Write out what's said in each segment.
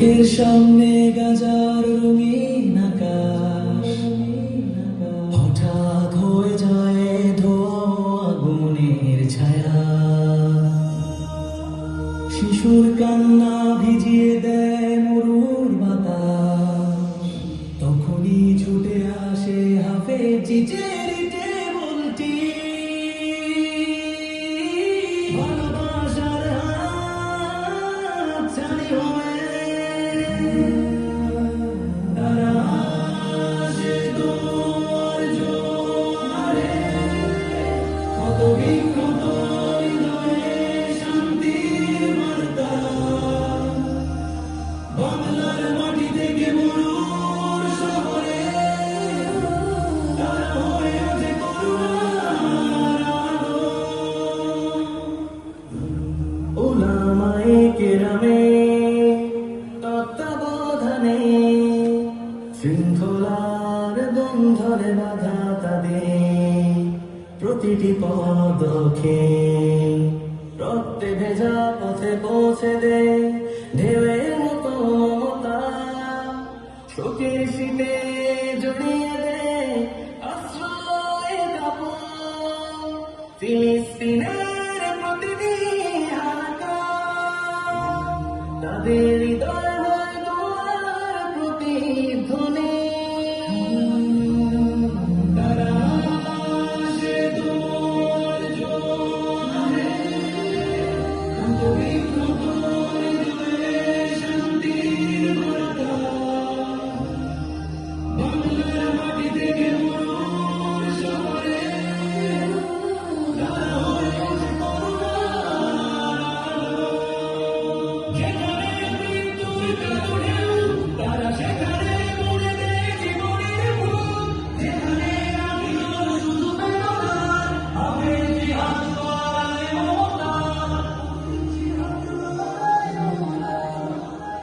চোখের সামনে গাজার রঙিন আকাশ। হঠাৎ হয়ে যায় আগুনের ছায়া। শিশুর কান্না ভিজিয়ে দেয় মরুর বাতাস। তখনই ছুটে আসে হাফে চিচের النور তোমার বন্ধনে বাধা তাদের। প্রতিটি পদকে রক্তে ভেজা পথে পৌঁছে দে। ঢেউয়ের মতো মমতা শোকের শীতে জড়িয়ে দে। আশ্রয় ফিলিস্তিনের প্রতিদিন তাদের হৃদয় do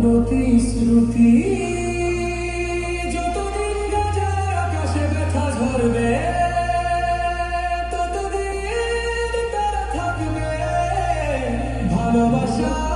প্রতিশ্রুতি। যতদিন গাজার আকাশে ব্যথা ঝরবে ততদিন তারা থাকবে। ভালোবাসা